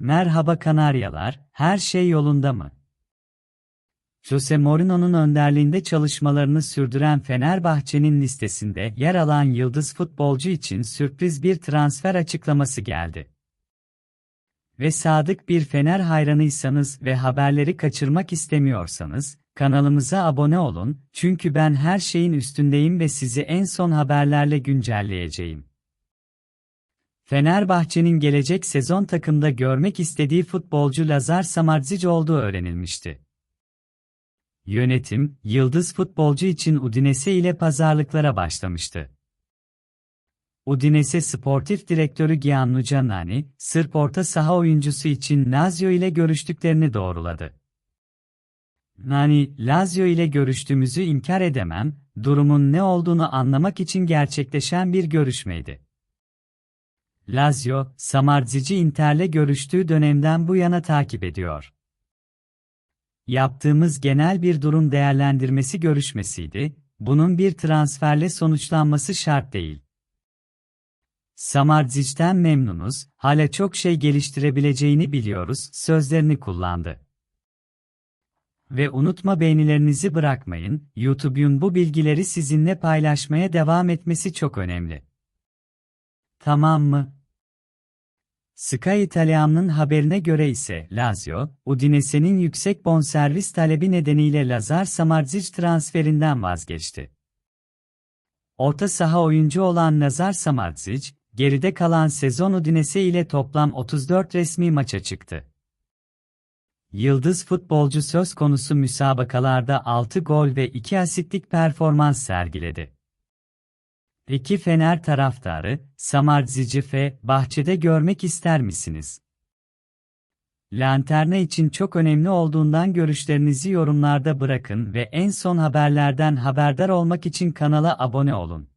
Merhaba Kanaryalar, her şey yolunda mı? Jose Mourinho'nun önderliğinde çalışmalarını sürdüren Fenerbahçe'nin listesinde yer alan yıldız futbolcu için sürpriz bir transfer açıklaması geldi. Ve sadık bir Fener hayranıysanız ve haberleri kaçırmak istemiyorsanız, kanalımıza abone olun, çünkü ben her şeyin üstündeyim ve sizi en son haberlerle güncelleyeceğim. Fenerbahçe'nin gelecek sezon takımda görmek istediği futbolcu Lazar Samardzic olduğu öğrenilmişti. Yönetim, yıldız futbolcu için Udinese ile pazarlıklara başlamıştı. Udinese Sportif Direktörü Gianluca Nani, Sırp orta saha oyuncusu için Lazio ile görüştüklerini doğruladı. Nani, Lazio ile görüştüğümüzü inkar edemem, durumun ne olduğunu anlamak için gerçekleşen bir görüşmeydi. Lazio, Samardzici Inter'le görüştüğü dönemden bu yana takip ediyor. Yaptığımız genel bir durum değerlendirmesi görüşmesiydi, bunun bir transferle sonuçlanması şart değil. Samardic'ten memnunuz, hala çok şey geliştirebileceğini biliyoruz, sözlerini kullandı. Ve unutma beğenilerinizi bırakmayın, YouTube'un bu bilgileri sizinle paylaşmaya devam etmesi çok önemli. Tamam mı? Sky İtalyan'ın haberine göre ise Lazio, Udinese'nin yüksek bonservis talebi nedeniyle Lazar Samardzic transferinden vazgeçti. Orta saha oyuncu olan Lazar Samardzic, geride kalan sezon Udinese ile toplam 34 resmi maça çıktı. Yıldız futbolcu söz konusu müsabakalarda 6 gol ve 2 asistlik performans sergiledi. Peki Fener taraftarı, Samardzici Fe, bahçede görmek ister misiniz? Lanterna için çok önemli olduğundan görüşlerinizi yorumlarda bırakın ve en son haberlerden haberdar olmak için kanala abone olun.